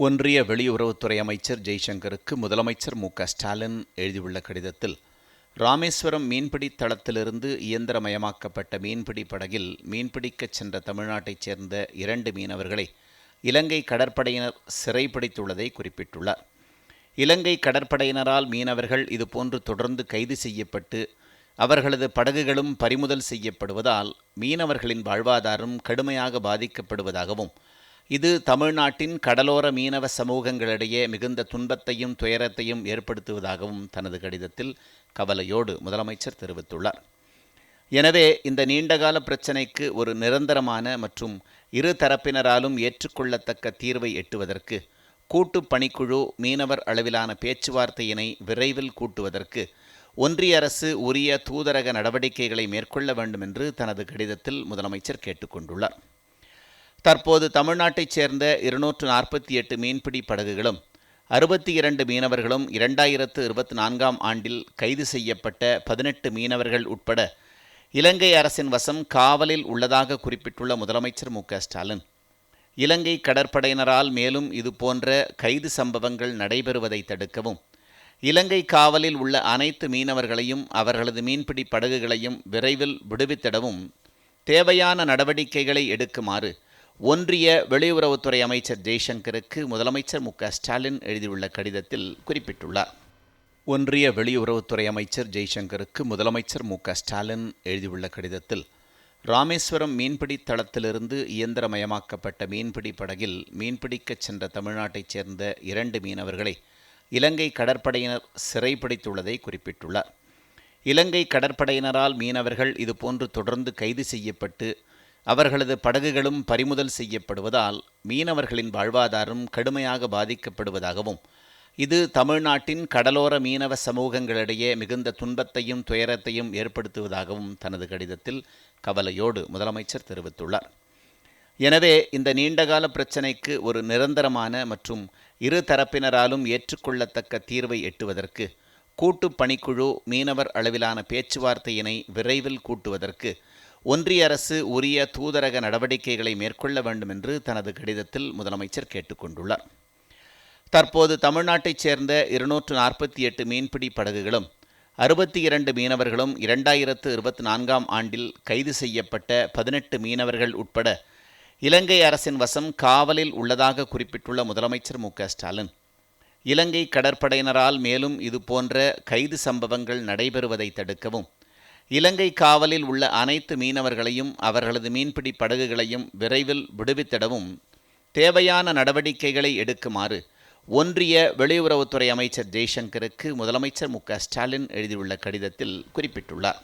ஒன்றிய வெளியுறவுத்துறை அமைச்சர் ஜெய்சங்கருக்கு முதலமைச்சர் மு க ஸ்டாலின் எழுதியுள்ள கடிதத்தில் ராமேஸ்வரம் மீன்பிடி தளத்திலிருந்து இயந்திரமயமாக்கப்பட்ட மீன்பிடி படகில் மீன்பிடிக்கச் சென்ற தமிழ்நாட்டைச் சேர்ந்த இரண்டு மீனவர்களை இலங்கை கடற்படையினர் சிறைப்பிடித்துள்ளதை குறிப்பிட்டுள்ளார். இலங்கை கடற்படையினரால் மீனவர்கள் இதுபோன்று தொடர்ந்து கைது செய்யப்பட்டு அவர்களது படகுகளும் பறிமுதல் செய்யப்படுவதால் மீனவர்களின் வாழ்வாதாரம் கடுமையாக பாதிக்கப்படுவதாகவும் இது தமிழ்நாட்டின் கடலோர மீனவ சமூகங்களிடையே மிகுந்த துன்பத்தையும் துயரத்தையும் ஏற்படுத்துவதாகவும் தனது கடிதத்தில் கவலையோடு முதலமைச்சர் தெரிவித்துள்ளார். எனவே இந்த நீண்டகால பிரச்சினைக்கு ஒரு நிரந்தரமான மற்றும் இரு தரப்பினராலும் ஏற்றுக்கொள்ளத்தக்க தீர்வை எட்டுவதற்கு கூட்டு பணிக்குழு மீனவர் அளவிலான பேச்சுவார்த்தையினை விரைவில் கூட்டுவதற்கு ஒன்றிய அரசு உரிய தூதரக நடவடிக்கைகளை மேற்கொள்ள வேண்டும் என்று தனது கடிதத்தில் முதலமைச்சர் கேட்டுக்கொண்டுள்ளார். தற்போது தமிழ்நாட்டைச் சேர்ந்த இருநூற்று நாற்பத்தி எட்டு மீன்பிடி படகுகளும் அறுபத்தி இரண்டு மீனவர்களும் இரண்டாயிரத்து இருபத்தி நான்காம் ஆண்டில் கைது செய்யப்பட்ட பதினெட்டு மீனவர்கள் உட்பட இலங்கை அரசின் வசம் காவலில் உள்ளதாக குறிப்பிட்டுள்ள முதலமைச்சர் மு ஸ்டாலின். இலங்கை கடற்படையினரால் மேலும் இதுபோன்ற கைது சம்பவங்கள் நடைபெறுவதை தடுக்கவும் இலங்கை காவலில் உள்ள அனைத்து மீனவர்களையும் அவர்களது மீன்பிடி படகுகளையும் விரைவில் விடுவித்திடவும் தேவையான நடவடிக்கைகளை எடுக்குமாறு ஒன்றிய வெளியுறவுத்துறை அமைச்சர் ஜெய்சங்கருக்கு முதலமைச்சர் மு ஸ்டாலின் எழுதியுள்ள கடிதத்தில் குறிப்பிட்டுள்ளார். ஒன்றிய வெளியுறவுத்துறை அமைச்சர் ஜெய்சங்கருக்கு முதலமைச்சர் மு ஸ்டாலின் எழுதியுள்ள கடிதத்தில் ராமேஸ்வரம் மீன்பிடி தளத்திலிருந்து இயந்திரமயமாக்கப்பட்ட மீன்பிடி படகில் மீன்பிடிக்கச் சென்ற தமிழ்நாட்டைச் சேர்ந்த இரண்டு மீனவர்களை இலங்கை கடற்படையினர் சிறைப்பிடித்துள்ளதை குறிப்பிட்டுள்ளார். இலங்கை கடற்படையினரால் மீனவர்கள் இதுபோன்று தொடர்ந்து கைது செய்யப்பட்டு அவர்களது படகுகளும் பறிமுதல் செய்யப்படுவதால் மீனவர்களின் வாழ்வாதாரம் கடுமையாக பாதிக்கப்படுவதாகவும் இது தமிழ்நாட்டின் கடலோர மீனவ சமூகங்களிடையே மிகுந்த துன்பத்தையும் துயரத்தையும் ஏற்படுத்துவதாகவும் தனது கடிதத்தில் கவலையோடு முதலமைச்சர் தெரிவித்துள்ளார். எனவே இந்த நீண்டகால பிரச்சினைக்கு ஒரு நிரந்தரமான மற்றும் இரு தரப்பினராலும் ஏற்றுக்கொள்ளத்தக்க தீர்வை எட்டுவதற்கு கூட்டு பணிக்குழு மீனவர் அளவிலான பேச்சுவார்த்தையினை விரைவில் கூட்டுவதற்கு ஒன்றிய அரசு உரிய தூதரக நடவடிக்கைகளை மேற்கொள்ள வேண்டும் என்று தனது கடிதத்தில் முதலமைச்சர் கேட்டுக்கொண்டுள்ளார் தற்போது தமிழ்நாட்டைச் சேர்ந்த இருநூற்று நாற்பத்தி எட்டு மீன்பிடி படகுகளும் அறுபத்தி இரண்டு மீனவர்களும் இரண்டாயிரத்து இருபத்தி நான்காம் ஆண்டில் கைது செய்யப்பட்ட பதினெட்டு மீனவர்கள் உட்பட இலங்கை அரசின் வசம் காவலில் உள்ளதாக குறிப்பிட்டுள்ள முதலமைச்சர் மு. ஸ்டாலின் இலங்கை கடற்படையினரால் மேலும் இதுபோன்ற கைது சம்பவங்கள் நடைபெறுவதை தடுக்கவும் இலங்கை காவலில் உள்ள அனைத்து மீனவர்களையும் அவர்களது மீன்பிடி படகுகளையும் விரைவில் விடுவித்திடவும் தேவையான நடவடிக்கைகளை எடுக்குமாறு ஒன்றிய வெளியுறவுத்துறை அமைச்சர் ஜெய்சங்கருக்கு முதலமைச்சர் மு ஸ்டாலின் எழுதியுள்ள கடிதத்தில் குறிப்பிட்டுள்ளார்.